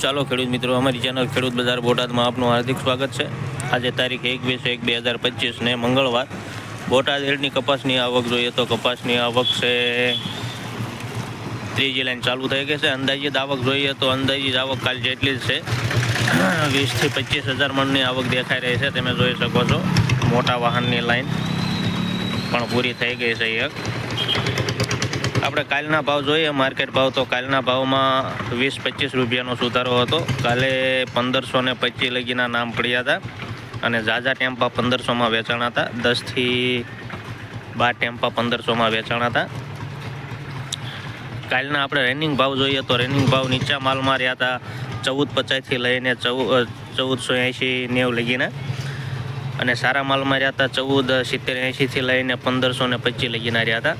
ચાલો ખેડૂત મિત્રો, અમારી ચેનલ ખેડૂત બજાર બોટાદમાં આપનું હાર્દિક સ્વાગત છે. આજે તારીખ એકવીસ એક બે હજાર પચીસને મંગળવાર. બોટાદ હેડની કપાસની આવક જોઈએ તો કપાસની આવક છે, ત્રીજી લાઈન ચાલુ થઈ ગઈ છે. અંદાજિત આવક જોઈએ તો અંદાજિત આવક કાલ જેટલી જ છે. વીસથી પચીસ હજાર મણની આવક દેખાઈ રહી છે, તમે જોઈ શકો છો. મોટા વાહનની લાઈન પણ પૂરી થઈ ગઈ છે એક. આપણે કાલના ભાવ જોઈએ. માર્કેટ ભાવ તો કાલના ભાવમાં વીસ પચીસ રૂપિયાનો સુધારો હતો. કાલે પંદરસો ને પચીસ લગીના નામ પડ્યા હતા. અને ઝાઝા ટેમ્પા પંદરસોમાં વેચાણા હતા. દસથી બાર ટેમ્પા પંદરસોમાં વેચાણા હતા. કાલના આપણે રનિંગ ભાવ જોઈએ તો રનિંગ ભાવ નીચા માલમાં રહ્યા હતા ચૌદ પચાસથી લઈને ચૌદ ચૌદસો એંશી નેવ લગીના. અને સારા માલમાં રહ્યા હતા ચૌદ સિત્તેર એંશીથી લઈને પંદરસો ને પચીસ લગીના રહ્યા હતા.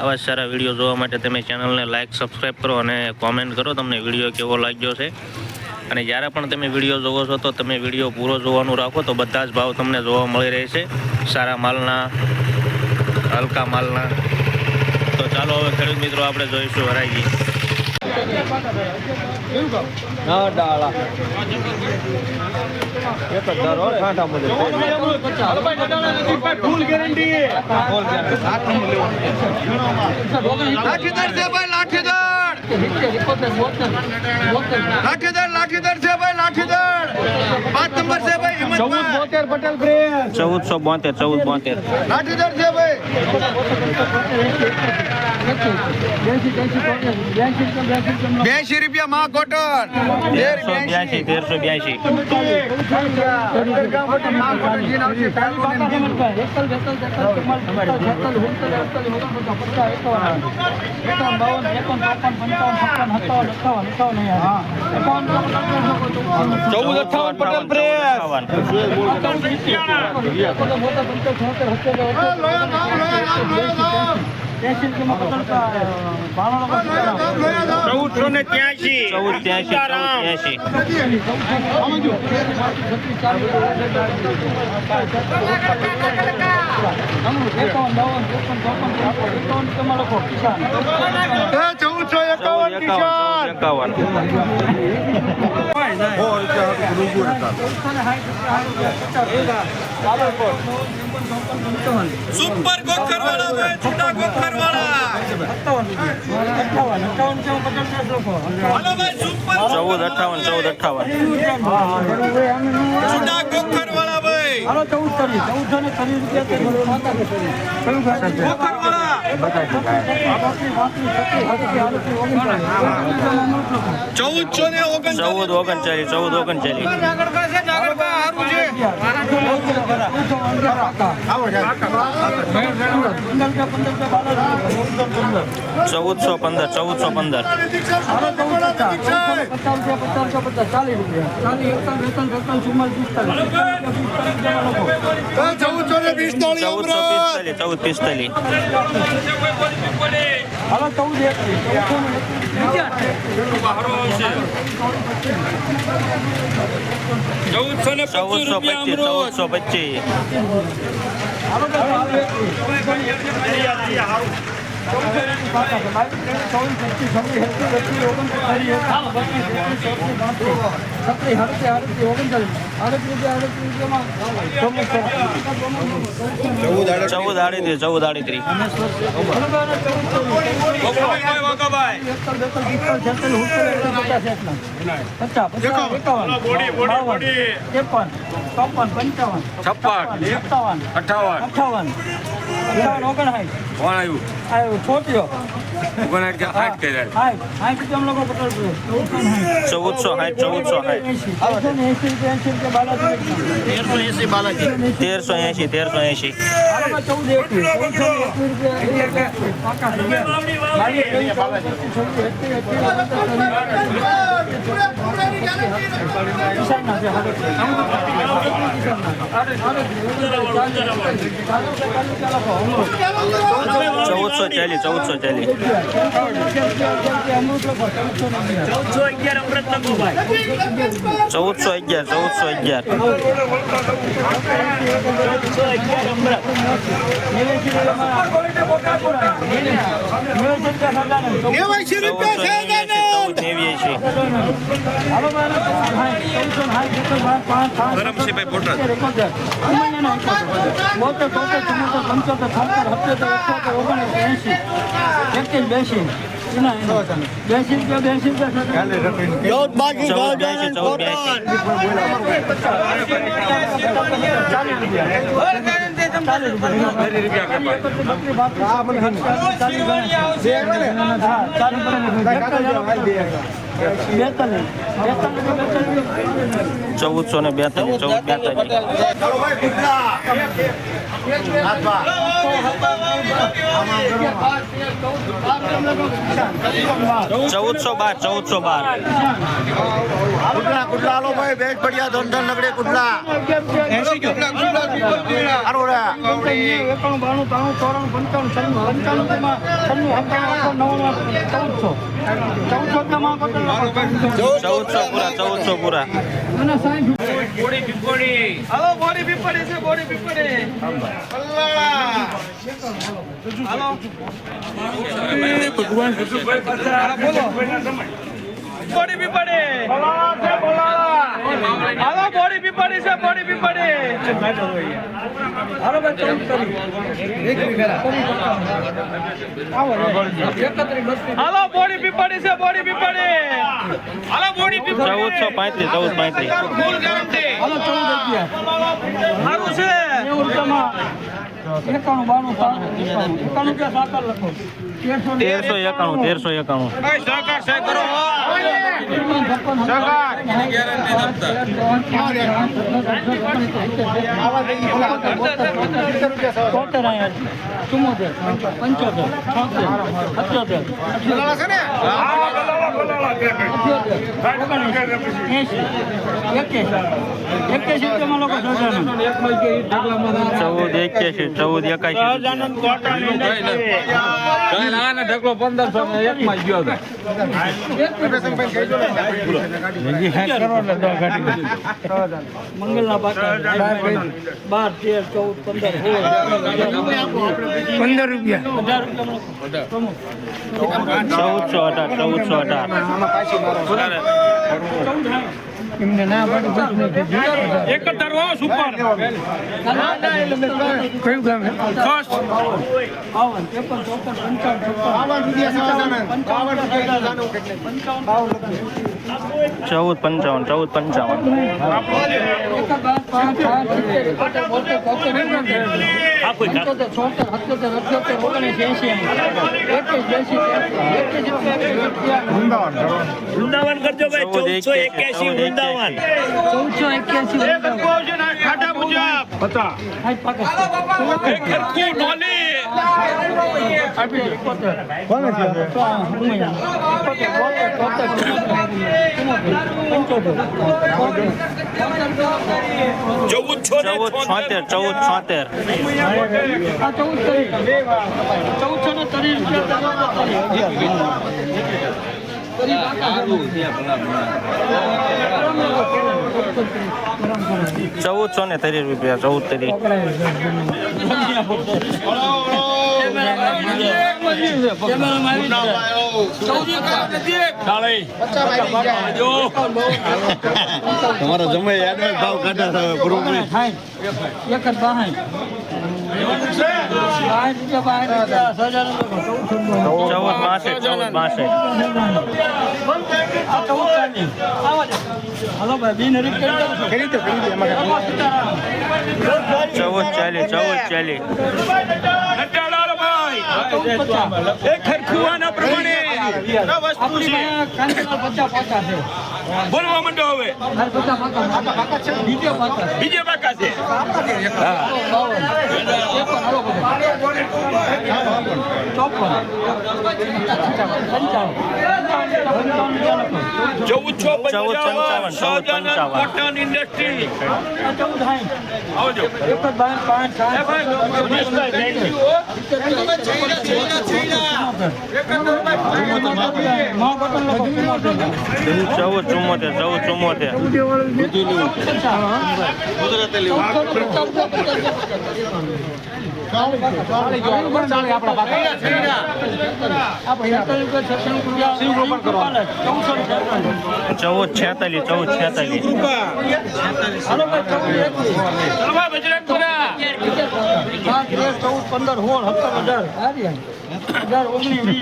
આવા સારા વીડિયો જોવા માટે તમે ચેનલને લાઇક સબસ્ક્રાઈબ કરો અને કોમેન્ટ કરો. તમને વીડિયો કેવો લાગ્યો છે? અને જ્યારે પણ તમે વીડિયો જોવો છો, તો તમે વીડિયો પૂરો જોવાનું રાખો, તો બધા જ ભાવ તમને જોવા મળી રહેશે. સારા માલના, હલકા માલના. તો ચાલો હવે ખેડૂત મિત્રો, આપણે જોઈશું હરાજી ના ડાળા એક જ ધારો ઠાઠા મુજબ ફૂલ ગેરંટી લાઠીદાર. લાઠીદાર લાઠીદાર છે ભાઈ, લાઠીદાર. પાંચ નંબર છે ભાઈ. ચૌદ બોતેર પટેલ પ્રેસ. ચૌદસો બોતેર ચૌદ બોતેર. લાઠીદાર છે ભાઈ. બ્યાસી રૂપિયા માં કોટન. તેરસો બ્યાસી તેરસો બ્યાસી. ચૌદ અઠાવન પટેલ પ્રેસ. ચૌદસો ને ત્યાંસી ચૌદ ત્યાંસી ત્યાંસી ચૌદસો ચૌદ એકાવન કિસાન એકાવન સુપર ગોખર વાળા ભાઈ છૂટા ચૌદ અઠાવન ચૌદ અઠાવન. છૂટા ગોખર વાળા ભાઈ ગોખર વાળા ચૌદસો ને ઓગણ ચૌદ ઓગણચાલીસ ચૌદ ઓગણચાલીસ. ચૌદસો પંદર ચૌદસો પંદર. ચૌદસો પિસ્તાલીસ ચૌદ ચૌદસો પિસ્તાલીસ ચૌદ પિસ્તાલીસ ચૌદસો ને ચૌદસો પચીસ ચૌદસો પચીસ. ચૌદ આડત્રીસ ચૌદ આડત્રીસ છપ્પન પંચાવન છપ્પન. અઠાવન અઠાવન. ઓગણસાઠ કોણ આવ્યું? આવ્યું છોટ્યો ઓગણ આઠ કર્યા હાય. હાય પછી લોકો ચૌદસો સાઠ ચૌદસો સાઠ એસી એસી તેરસો એસી બાલાજી. તેરસો ચાલી ચૌદસો ચાલી ચૌદસો અગિયાર અમૃત. ચૌદસો અગિયાર ચૌદસો અગિયાર ચૌદસો અગિયાર અમૃત નેવાસી રૂપિયા ધરમસિંહભાઈ એકોતેર. બોતેર, તોતેર, ચુમ્મોતેર, પંચોતેર, છોતેર, સત્યોતેર, અઠ્યોતેર, ઓગણીસ, એંશી. એકવીસ, બેસી. રૂપિયા, રૂપિયા. ચાલીસ રૂપિયા. ચૌદસો ને બેતાલીસ ચૌદ બેતાલીસ. ચૌદસો બાર ચૌદસો બાર. કુટલા કુટલા હાલો ભાઈ બેટ પડ્યા ધોન ધન નગડે કુટલા રે. એકાણું બાણું ત્રાણું ચોરાણું પંચાણું છન્નું પંચાણું તેમાં છન્નું સત્તાણું નવ્વાણું ચૌદસો ચૌદસો પૂરા ચૌદસો પૂરા બોડી પીપોડી. હાલો બોડી પીપળે છે બોડી પીપળે પીપળે હાલો, બોડી પીપળી છે, બોડી પીપળે હાલો બોડી પીપળી છે બોડી પીપળે. હાલો બોડી પીપળી. ચૌદસો પાંત્રીસ ચૌદ પાંત્રીસ. ફૂલ ગેરંટી હાલો ચૌદ સારું છે. નેવું રૂપિયામાં એકાણું બાણું એકાણું. એકાણું સાકર લખો. તેરસો એકાણું તેરસો એકાણું. સહકાર સહ કરો તોતેર ચુમ્મોતેર પંચોતેર છોતેર ચૌદ એક્યાસી ચૌદ એકાશી ઢગલો પંદરસો ને એક માં ગયો હતો. બાર તેર ચૌદ પંદર પંદર રૂપિયા હજાર રૂપિયા ચૌદસો અઢાર ચૌદસો અઢાર એમને ના પાડે એક જ ધરવો સુપર કયું ગામ ફર્સ્ટ બાવન ત્રેપન ચોપન પંચાવન પંચાવન ચૌદ પંચાવન. ચૌદ પંચાવન પંચોતેર વૃંદાવન કરજો ભાઈ ચૌદસો એક્યાસી વૃંદાવન. ચૌદસો એક્યાસી ખાટા ચૌદ છોતેર ચૌદ છોતેર. ચૌદસો ને ત્રીસ રૂપિયા ચૌદ ત્રીસ તમારા જમે એડવાન્સ ભાવ સજાર ચૌદ માસે ચૌદ બાસઠ ચૌદ કરી ચૌદ ચાલીસ ચૌદ ચાલીસ નટાડાલો ભાઈ ચૌદ પચાસ એ ખરખુવાના પ્રમાણે. બોલવા માંડો હવે. પંચાવન. ચૌદ ચૌદ પંચાવન, સહજાનંદ કોટન ઇન્ડસ્ટ્રી ચૌદ. આવજો ચુમ્મોતેર. ચૌદ ચુમ્મોતેર ચૌદ ચુમ્મોતેર ચૌદ છેતાલીસ ચૌદ છેતાલીસ. ચૌદ પંદર સોળ સત્તર હજાર હજાર વીસ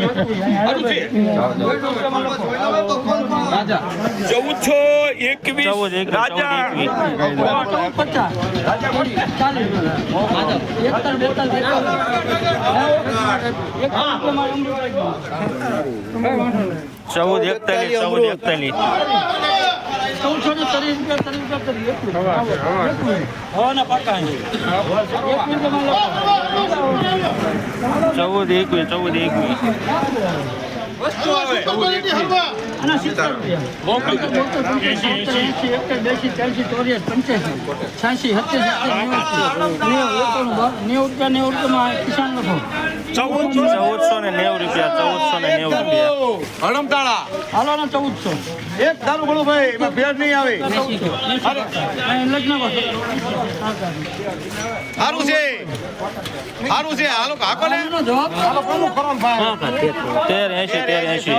ચૌદસો એકવીસ ચૌદ એક ચૌદ રાજા ચૌદ એકતાલીસ ચૌદ એકતાલીસ. ચૌદ ચૌદસો ને ત્રીસ રૂપિયા ત્રીસ રૂપિયા ત્રીસ પાકા. ચૌદ એકવીસ ચૌદ એકવીસ. આના સિત્તેર છ્યાસી, નેવું, રૂપિયા, નેવું રૂપિયામાં કિસાન લખો. ચૌદસો ને નેવું રૂપિયા ચૌદસો ને નેવું રૂપિયા. હડમતાળા હાલો ને ચૌદસો. એક દારૂ ગણું ભાઈ એમાં ભેજ નહીં આવે. સારું છે. સારું છે. હાલો કાકો ને. આનો જવાબ. તેર એસી તેર એંશી.